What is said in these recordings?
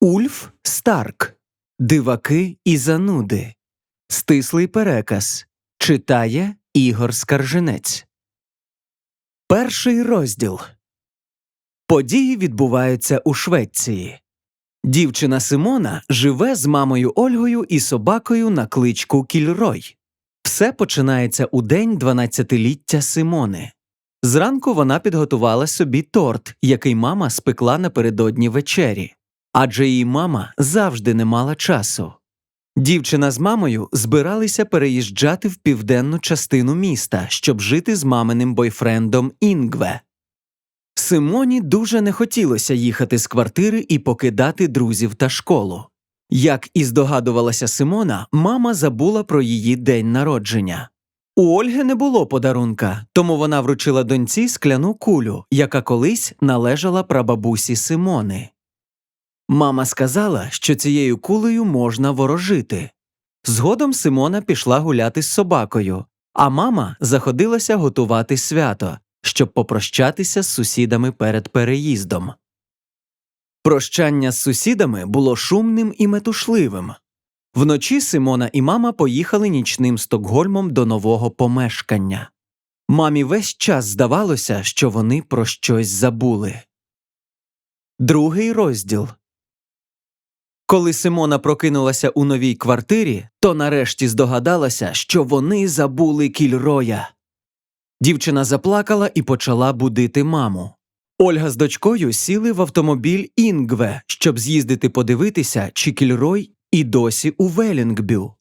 Ульф Старк. Диваки і зануди. Стислий переказ. Читає Ігор Скарженець. Перший розділ. Події відбуваються у Швеції. Дівчина Симона живе з мамою Ольгою і собакою на кличку Кільрой. Все починається у день 12-ліття Симони. Зранку вона підготувала собі торт, який мама спекла напередодні вечері, адже її мама завжди не мала часу. Дівчина з мамою збиралися переїжджати в південну частину міста, щоб жити з маминим бойфрендом Інгве. Симоні дуже не хотілося їхати з квартири і покидати друзів та школу. Як і здогадувалася Симона, мама забула про її день народження. У Ольги не було подарунка, тому вона вручила доньці скляну кулю, яка колись належала прабабусі Симони. Мама сказала, що цією кулею можна ворожити. Згодом Симона пішла гуляти з собакою, а мама заходилася готувати свято, щоб попрощатися з сусідами перед переїздом. Прощання з сусідами було шумним і метушливим. Вночі Симона і мама поїхали нічним Стокгольмом до нового помешкання. Мамі весь час здавалося, що вони про щось забули. Другий розділ Коли Симона прокинулася у новій квартирі, то нарешті здогадалася, що вони забули кільроя. Дівчина заплакала і почала будити маму. Ольга з дочкою сіли в автомобіль Інгве, щоб з'їздити подивитися, чи кільрой і досі у Велінгбю.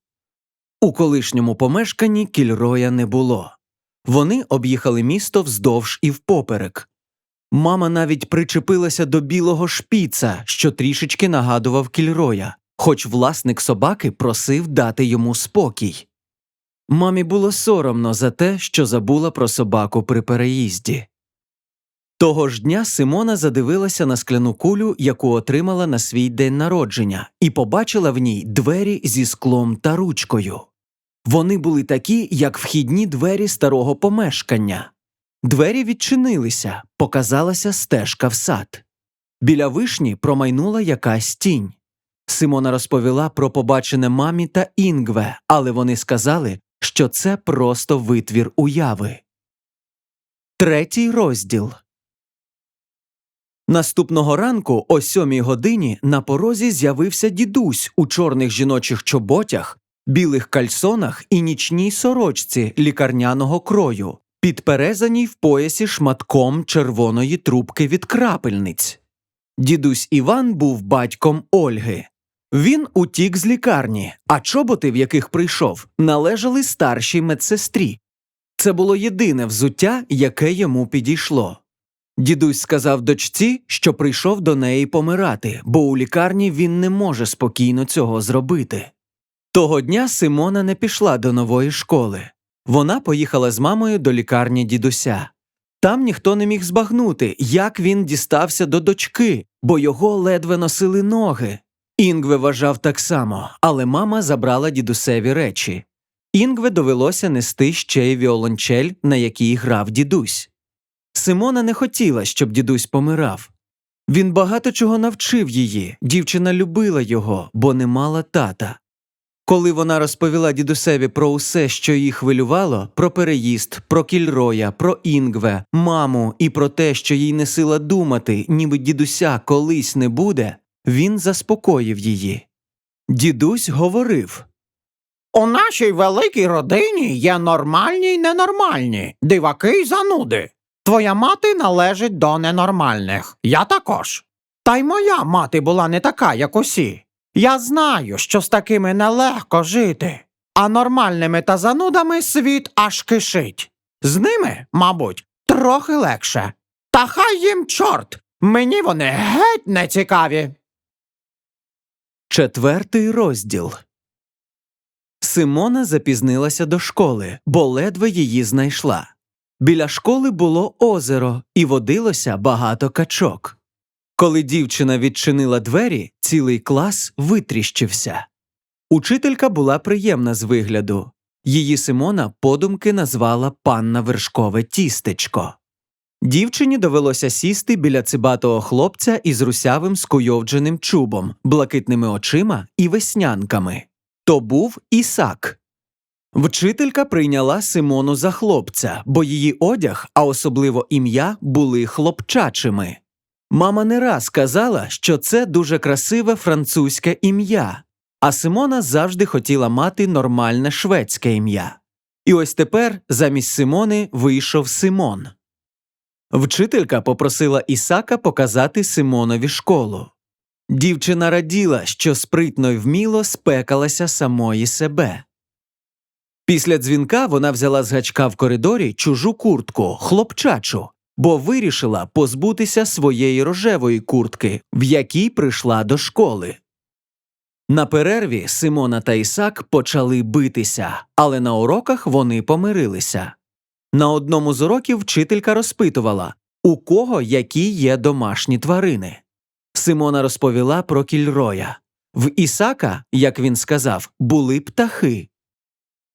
У колишньому помешканні кільроя не було. Вони об'їхали місто вздовж і впоперек. Мама навіть причепилася до білого шпіца, що трішечки нагадував кільроя, хоч власник собаки просив дати йому спокій. Мамі було соромно за те, що забула про собаку при переїзді. Того ж дня Симона задивилася на скляну кулю, яку отримала на свій день народження, і побачила в ній двері зі склом та ручкою. Вони були такі, як вхідні двері старого помешкання. Двері відчинилися, показалася стежка в сад. Біля вишні промайнула якась тінь. Симона розповіла про побачене мамі та Інгве, але вони сказали, що це просто витвір уяви. Третій розділ Наступного ранку, о сьомій годині, на порозі з'явився дідусь у чорних жіночих чоботях, білих кальсонах і нічній сорочці лікарняного крою, підперезаній в поясі шматком червоної трубки від крапельниць. Дідусь Іван був батьком Ольги. Він утік з лікарні, а чоботи, в яких прийшов, належали старшій медсестрі. Це було єдине взуття, яке йому підійшло. Дідусь сказав дочці, що прийшов до неї помирати, бо у лікарні він не може спокійно цього зробити. Того дня Симона не пішла до нової школи. Вона поїхала з мамою до лікарні дідуся. Там ніхто не міг збагнути, як він дістався до дочки, бо його ледве носили ноги. Інгве вважав так само, але мама забрала дідусеві речі. Інгве довелося нести ще й віолончель, на якій грав дідусь. Симона не хотіла, щоб дідусь помирав. Він багато чого навчив її, дівчина любила його, бо не мала тата. Коли вона розповіла дідусеві про усе, що її хвилювало, про переїзд, про кільроя, про інгве, маму і про те, що їй не сила думати, ніби дідуся колись не буде, він заспокоїв її. Дідусь говорив У нашій великій родині є нормальні й ненормальні, диваки й зануди. Твоя мати належить до ненормальних, я також. Та й моя мати була не така, як усі. Я знаю, що з такими нелегко жити, а нормальними та занудами світ аж кишить. З ними, мабуть, трохи легше. Та хай їм чорт, мені вони геть не цікаві. Четвертий розділ. Симона запізнилася до школи, бо ледве її знайшла. Біля школи було озеро і водилося багато качок. Коли дівчина відчинила двері, цілий клас витріщився. Учителька була приємна з вигляду. Її Симона подумки назвала панна вершкове тістечко. Дівчині довелося сісти біля цибатого хлопця із русявим скуйовдженим чубом, блакитними очима і веснянками. То був Ісак. Вчителька прийняла Симону за хлопця, бо її одяг, а особливо ім'я, були хлопчачими. Мама не раз казала, що це дуже красиве французьке ім'я, а Симона завжди хотіла мати нормальне шведське ім'я. І ось тепер замість Симони вийшов Симон. Вчителька попросила Ісака показати Симонові школу. Дівчина раділа, що спритно й вміло спекалася самої себе. Після дзвінка вона взяла з гачка в коридорі чужу куртку, хлопчачу, бо вирішила позбутися своєї рожевої куртки, в якій прийшла до школи. На перерві Симона та Ісак почали битися, але на уроках вони помирилися. На одному з уроків вчителька розпитувала, у кого які є домашні тварини. Симона розповіла про кільроя. В Ісака, як він сказав, були птахи.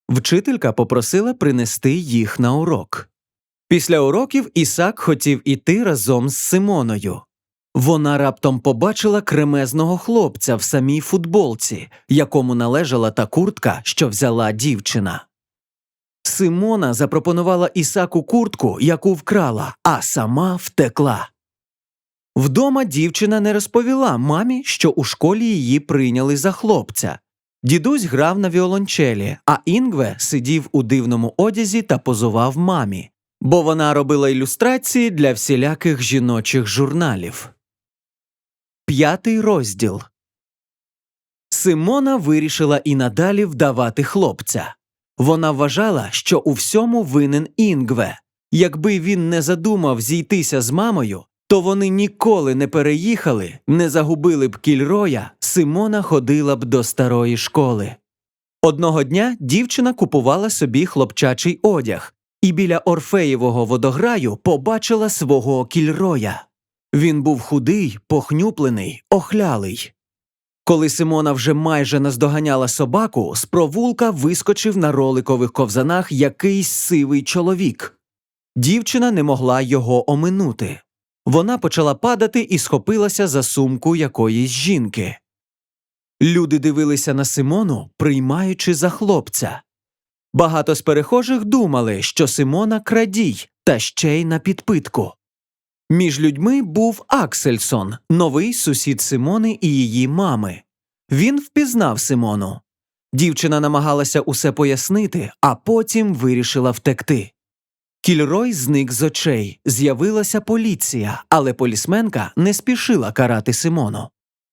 Вчителька попросила принести їх на урок. Після уроків Ісак хотів іти разом з Симоною. Вона раптом побачила кремезного хлопця в самій футболці, якому належала та куртка, що взяла дівчина. Симона запропонувала Ісаку куртку, яку вкрала, а сама втекла. Вдома дівчина не розповіла мамі, що у школі її прийняли за хлопця. Дідусь грав на віолончелі, а Інгве сидів у дивному одязі та позував мамі, бо вона робила ілюстрації для всіляких жіночих журналів. П'ятий розділ Симона вирішила і надалі вдавати хлопця. Вона вважала, що у всьому винен Інгве. Якби він не задумав зійтися з мамою, то вони ніколи не переїхали, не загубили б кільроя, Симона ходила б до старої школи. Одного дня дівчина купувала собі хлопчачий одяг і біля Орфеєвого водограю побачила свого кільроя. Він був худий, похнюплений, охлялий. Коли Симона вже майже наздоганяла собаку, з провулка вискочив на роликових ковзанах якийсь сивий чоловік. Дівчина не могла його оминути. Вона почала падати і схопилася за сумку якоїсь жінки. Люди дивилися на Симону, приймаючи за хлопця. Багато з перехожих думали, що Симона крадій, та ще й на підпитку. Між людьми був Аксельсон, новий сусід Симони і її мами. Він впізнав Симону. Дівчина намагалася усе пояснити, а потім вирішила втекти. Кільрой зник з очей, з'явилася поліція, але полісменка не спішила карати Симону.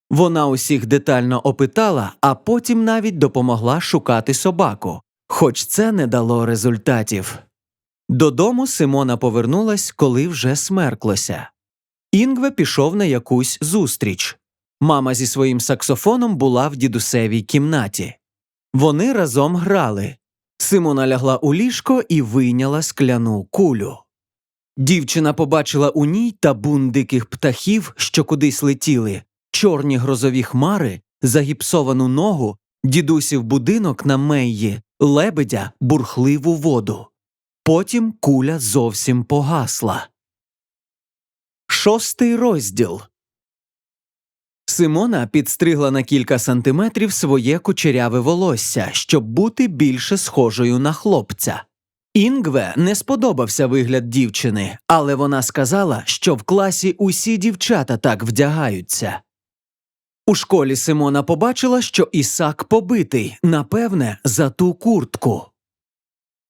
Вона усіх детально опитала, а потім навіть допомогла шукати собаку, хоч це не дало результатів. Додому Симона повернулась, коли вже смерклося. Інгве пішов на якусь зустріч. Мама зі своїм саксофоном була в дідусевій кімнаті. Вони разом грали. Симона лягла у ліжко і вийняла скляну кулю. Дівчина побачила у ній табун диких птахів, що кудись летіли, чорні грозові хмари, загіпсовану ногу, дідусів будинок на меї, лебедя, бурхливу воду. Потім куля зовсім погасла. Шостий розділ Симона підстригла на кілька сантиметрів своє кучеряве волосся, щоб бути більше схожою на хлопця. Інгве не сподобався вигляд дівчини, але вона сказала, що в класі усі дівчата так вдягаються. У школі Симона побачила, що Ісак побитий, напевне, за ту куртку.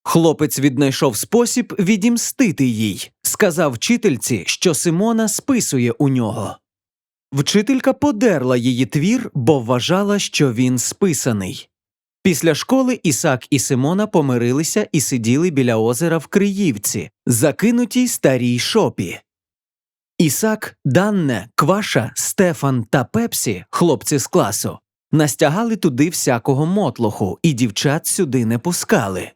Хлопець віднайшов спосіб відімстити їй, сказав вчительці, що Симона списує у нього. Вчителька подерла її твір, бо вважала, що він списаний. Після школи Ісак і Симона помирилися і сиділи біля озера в Криївці, закинутій старій шопі. Ісак, Данне, Кваша, Стефан та Пепсі, хлопці з класу, настягали туди всякого мотлоху, і дівчат сюди не пускали.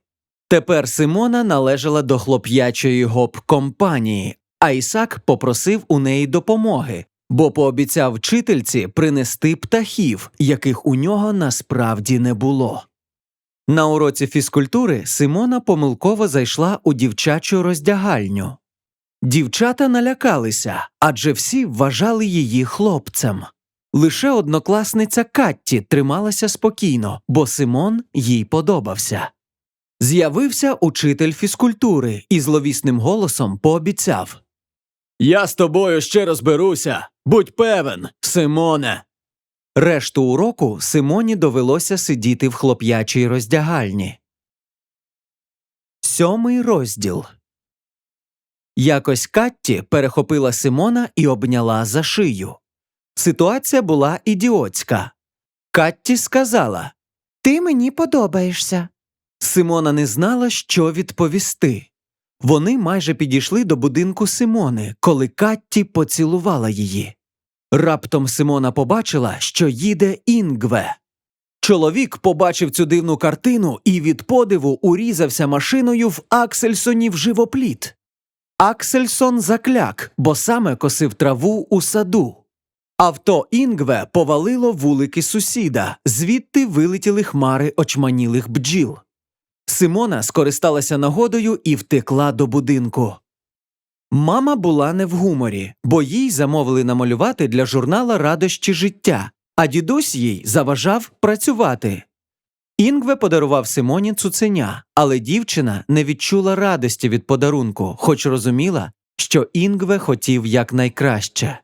Тепер Симона належала до хлоп'ячої гоп компанії, а Ісак попросив у неї допомоги, бо пообіцяв вчительці принести птахів, яких у нього насправді не було. На уроці фізкультури Симона помилково зайшла у дівчачу роздягальню. Дівчата налякалися, адже всі вважали її хлопцем. Лише однокласниця Катті трималася спокійно, бо Симон їй подобався. З'явився учитель фізкультури і зловісним голосом пообіцяв Я з тобою ще розберуся. Будь певен, Симоне. Решту уроку Симоні довелося сидіти в хлоп'ячій роздягальні. Сьомий розділ Якось Катті перехопила Симона і обняла за шию. Ситуація була ідіотська. Катті сказала Ти мені подобаєшся. Симона не знала, що відповісти. Вони майже підійшли до будинку Симони, коли Катті поцілувала її. Раптом Симона побачила, що їде Інгве. Чоловік побачив цю дивну картину і від подиву урізався машиною в Аксельсоні в живопліт. Аксельсон закляк, бо саме косив траву у саду. Авто Інгве повалило вулики сусіда, звідти вилетіли хмари очманілих бджіл. Симона скористалася нагодою і втекла до будинку. Мама була не в гуморі, бо їй замовили намалювати для журнала радощі життя, а дідусь їй заважав працювати. Інгве подарував Симоні цуценя, але дівчина не відчула радості від подарунку, хоч розуміла, що Інгве хотів якнайкраще.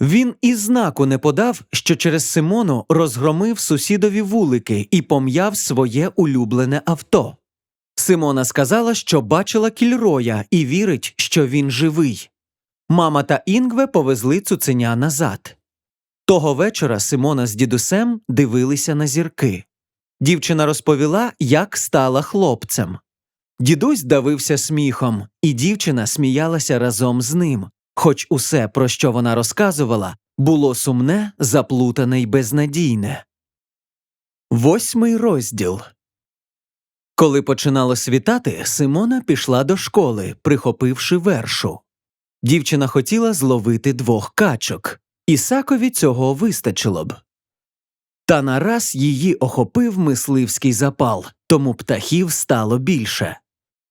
Він і знаку не подав, що через Симону розгромив сусідові вулики і пом'яв своє улюблене авто. Симона сказала, що бачила кільроя і вірить, що він живий. Мама та Інгве повезли цуценя назад. Того вечора Симона з дідусем дивилися на зірки. Дівчина розповіла, як стала хлопцем. Дідусь давився сміхом, і дівчина сміялася разом з ним, хоч усе, про що вона розказувала, було сумне, заплутане й безнадійне. Восьмий розділ Коли починало світати, Симона пішла до школи, прихопивши вершу. Дівчина хотіла зловити двох качок. Ісакові цього вистачило б. Та нараз її охопив мисливський запал, тому птахів стало більше.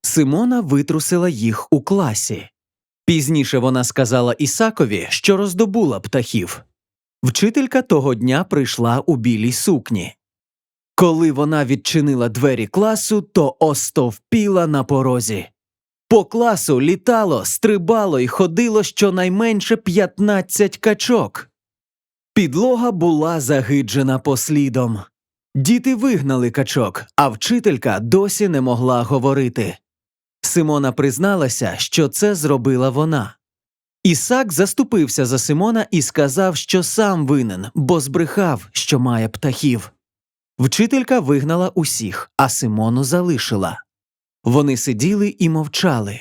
Симона витрусила їх у класі. Пізніше вона сказала Ісакові, що роздобула птахів. Вчителька того дня прийшла у білій сукні. Коли вона відчинила двері класу, то остовпіла на порозі. По класу літало, стрибало і ходило щонайменше 15 качок. Підлога була загиджена послідом. Діти вигнали качок, а вчителька досі не могла говорити. Симона призналася, що це зробила вона. Ісак заступився за Симона і сказав, що сам винен, бо збрехав, що має птахів. Вчителька вигнала усіх, а Симону залишила. Вони сиділи і мовчали.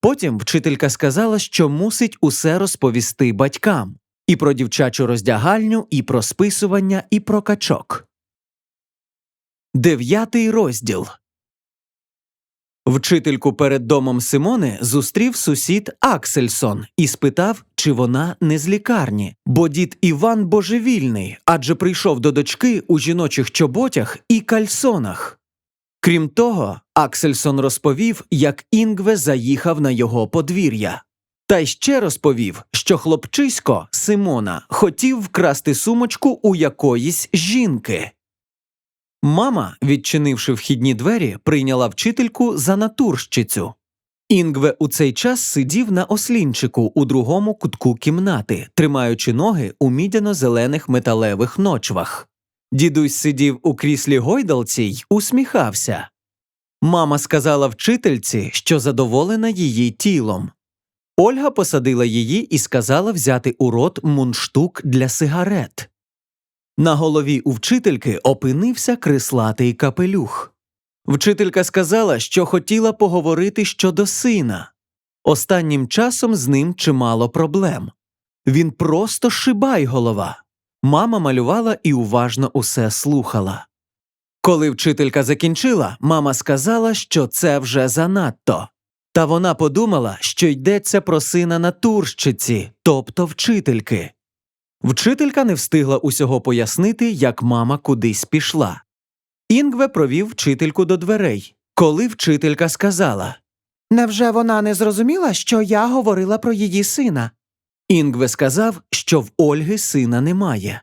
Потім вчителька сказала, що мусить усе розповісти батькам і про дівчачу роздягальню, і про списування, і про качок. Дев'ятий розділ Вчительку перед домом Симони зустрів сусід Аксельсон і спитав, чи вона не з лікарні, бо дід Іван божевільний, адже прийшов до дочки у жіночих чоботях і кальсонах. Крім того, Аксельсон розповів, як Інгве заїхав на його подвір'я. Та ще розповів, що хлопчисько Симона хотів вкрасти сумочку у якоїсь жінки. Мама, відчинивши вхідні двері, прийняла вчительку за натурщицю. Інгве у цей час сидів на ослінчику у другому кутку кімнати, тримаючи ноги у мідяно-зелених металевих ночвах. Дідусь сидів у кріслі гойдалці й усміхався. Мама сказала вчительці, що задоволена її тілом. Ольга посадила її і сказала взяти у рот мундштук для сигарет. На голові у вчительки опинився крислатий капелюх. Вчителька сказала, що хотіла поговорити щодо сина. Останнім часом з ним чимало проблем. Він просто шибай голова. Мама малювала і уважно усе слухала. Коли вчителька закінчила, мама сказала, що це вже занадто. Та вона подумала, що йдеться про сина натурщиці, тобто вчительки. Вчителька не встигла усього пояснити, як мама кудись пішла. Інгве провів вчительку до дверей, коли вчителька сказала Невже вона не зрозуміла, що я говорила про її сина? Інгве сказав, що в Ольги сина немає.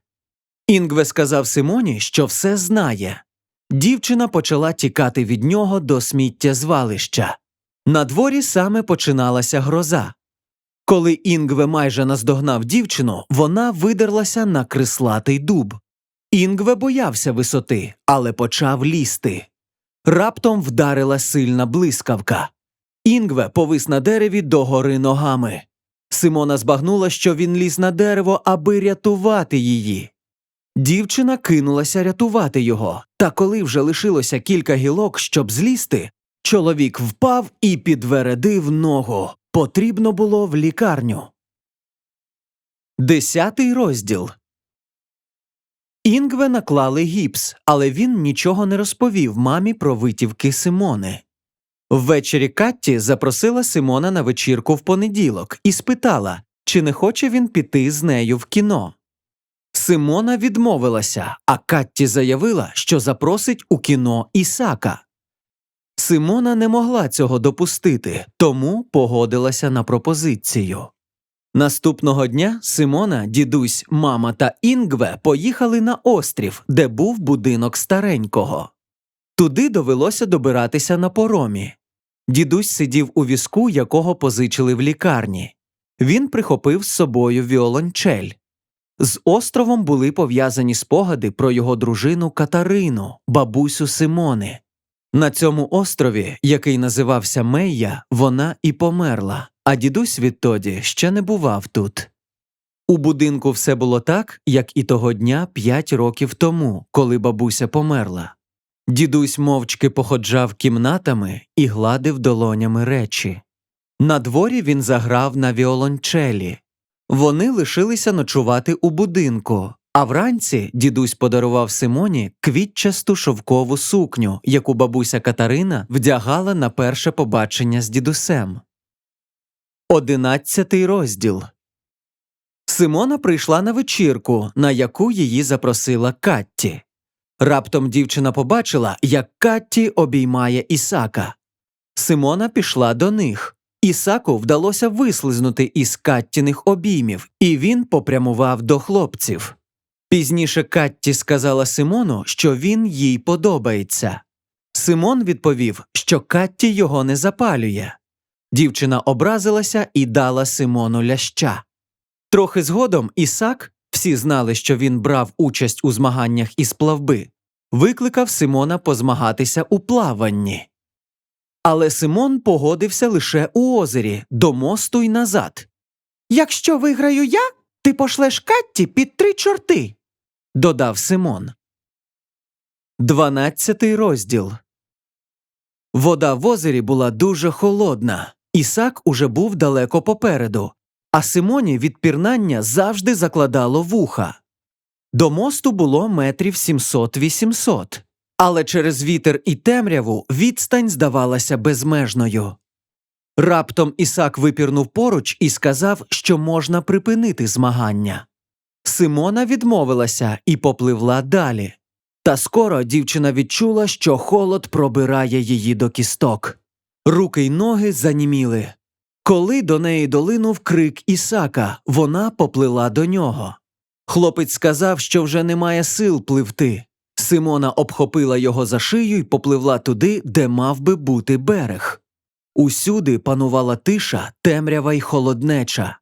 Інгве сказав Симоні, що все знає. Дівчина почала тікати від нього до сміттєзвалища. На дворі саме починалася гроза. Коли Інгве майже наздогнав дівчину, вона видерлася на крислатий дуб. Інгве боявся висоти, але почав лізти. Раптом вдарила сильна блискавка. Інгве повис на дереві догори ногами. Симона збагнула, що він ліз на дерево, аби рятувати її. Дівчина кинулася рятувати його, та коли вже лишилося кілька гілок, щоб злізти, чоловік впав і підвередив ногу. Потрібно було в лікарню. Десятий розділ Інгве наклали гіпс, але він нічого не розповів мамі про витівки Симони. Ввечері Катті запросила Симона на вечірку в понеділок і спитала, чи не хоче він піти з нею в кіно. Симона відмовилася, а Катті заявила, що запросить у кіно Ісака. Симона не могла цього допустити, тому погодилася на пропозицію. Наступного дня Симона, дідусь, мама та Інгве поїхали на острів, де був будинок старенького. Туди довелося добиратися на поромі. Дідусь сидів у візку, якого позичили в лікарні. Він прихопив з собою віолончель. З островом були пов'язані спогади про його дружину Катарину, бабусю Симони. На цьому острові, який називався Мейя, вона і померла, а дідусь відтоді ще не бував тут. У будинку все було так, як і того дня п'ять років тому, коли бабуся померла. Дідусь мовчки походжав кімнатами і гладив долонями речі. На дворі він заграв на віолончелі. Вони лишилися ночувати у будинку, а вранці дідусь подарував Симоні квітчасту шовкову сукню, яку бабуся Катарина вдягала на перше побачення з дідусем. Одинадцятий розділ Симона прийшла на вечірку, на яку її запросила Катті. Раптом дівчина побачила, як Катті обіймає Ісака. Симона пішла до них. Ісаку вдалося вислизнути із Каттіних обіймів, і він попрямував до хлопців. Пізніше Катті сказала Симону, що він їй подобається. Симон відповів, що Катті його не запалює. Дівчина образилася і дала Симону ляща. Трохи згодом Ісак, всі знали, що він брав участь у змаганнях із плавби, викликав Симона позмагатися у плаванні. Але Симон погодився лише у озері, до мосту й назад. Якщо виграю я, ти пошлеш Катті під три чорти, додав Симон. Дванадцятий розділ Вода в озері була дуже холодна. Ісак уже був далеко попереду, а Симоні від пірнання завжди закладало вуха. До мосту було метрів 700-800, але через вітер і темряву відстань здавалася безмежною. Раптом Ісак випірнув поруч і сказав, що можна припинити змагання. Симона відмовилася і попливла далі. Та скоро дівчина відчула, що холод пробирає її до кісток. Руки й ноги заніміли. Коли до неї долинув крик Ісака, вона поплила до нього. Хлопець сказав, що вже немає сил пливти. Симона обхопила його за шию й попливла туди, де мав би бути берег. Усюди панувала тиша, темрява й холоднеча.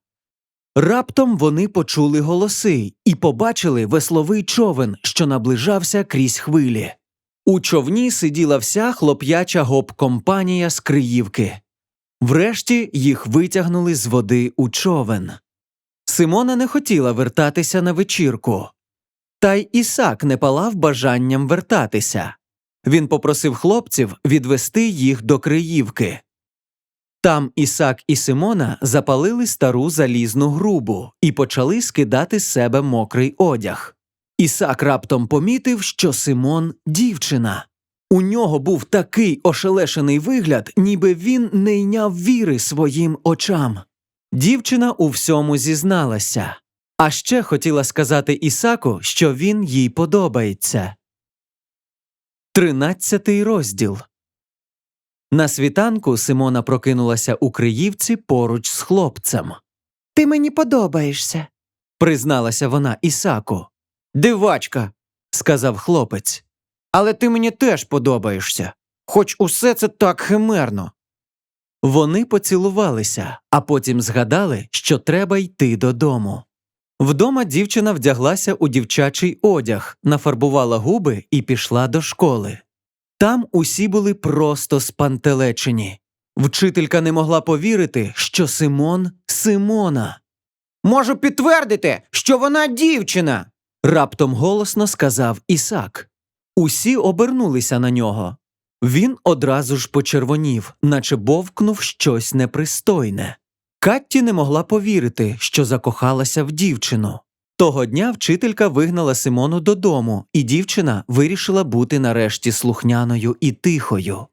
Раптом вони почули голоси і побачили весловий човен, що наближався крізь хвилі. У човні сиділа вся хлоп'яча гоп-компанія з Криївки. Врешті їх витягнули з води у човен. Симона не хотіла вертатися на вечірку. Та й Ісак не палав бажанням вертатися. Він попросив хлопців відвести їх до Криївки. Там Ісак і Симона запалили стару залізну грубу і почали скидати з себе мокрий одяг. Ісак раптом помітив, що Симон дівчина. У нього був такий ошелешений вигляд, ніби він не йняв віри своїм очам. Дівчина у всьому зізналася, а ще хотіла сказати Ісаку, що він їй подобається. Тринадцятий розділ На світанку Симона прокинулася у Криївці поруч з хлопцем. Ти мені подобаєшся, призналася вона Ісаку. Дивачка, Сказав хлопець. але ти мені теж подобаєшся. Хоч усе це так химерно. Вони поцілувалися, а потім згадали, що треба йти додому. Вдома дівчина вдяглася у дівчачий одяг, нафарбувала губи і пішла до школи. Там усі були просто спантелечені. Вчителька не могла повірити, що Симон Симона. Можу підтвердити, що вона дівчина. Раптом голосно сказав Ісак. Усі обернулися на нього. Він одразу ж почервонів, наче бовкнув щось непристойне. Катті не могла повірити, що закохалася в дівчину. Того дня вчителька вигнала Симону додому, і дівчина вирішила бути нарешті слухняною і тихою.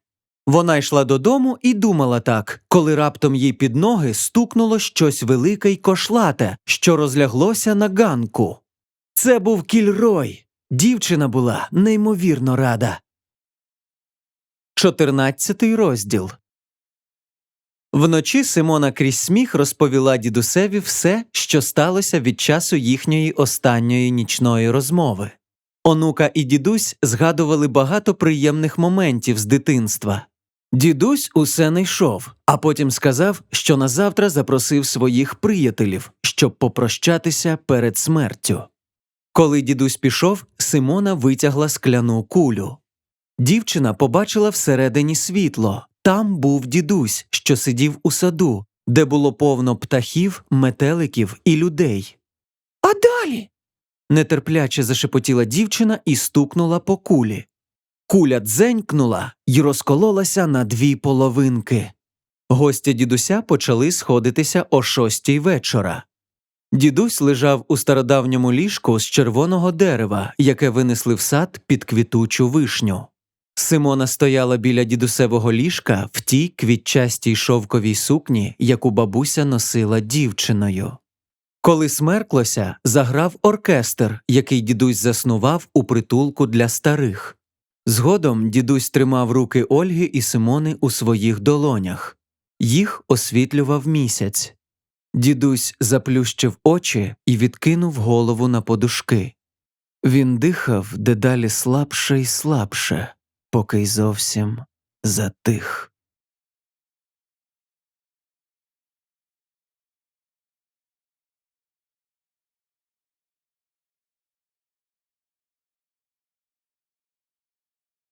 Вона йшла додому і думала так, коли раптом їй під ноги стукнуло щось велике й кошлате, що розляглося на ганку. Це був кільрой. Дівчина була неймовірно рада. Чотирнадцятий розділ. Вночі Симона крізь сміх розповіла дідусеві все, що сталося від часу їхньої останньої нічної розмови. Онука і дідусь згадували багато приємних моментів з дитинства. Дідусь усе не йшов, а потім сказав, що назавтра запросив своїх приятелів, щоб попрощатися перед смертю. Коли дідусь пішов, Симона витягла скляну кулю. Дівчина побачила всередині світло. Там був дідусь, що сидів у саду, де було повно птахів, метеликів і людей. А далі. нетерпляче зашепотіла дівчина і стукнула по кулі. Куля дзенькнула й розкололася на дві половинки. Гості дідуся почали сходитися о шостій вечора. Дідусь лежав у стародавньому ліжку з червоного дерева, яке винесли в сад під квітучу вишню. Симона стояла біля дідусевого ліжка в тій квітчастій шовковій сукні, яку бабуся носила дівчиною. Коли смерклося, заграв оркестр, який дідусь заснував у притулку для старих. Згодом дідусь тримав руки Ольги і Симони у своїх долонях. Їх освітлював місяць. Дідусь заплющив очі і відкинув голову на подушки. Він дихав дедалі слабше й слабше, поки й зовсім затих.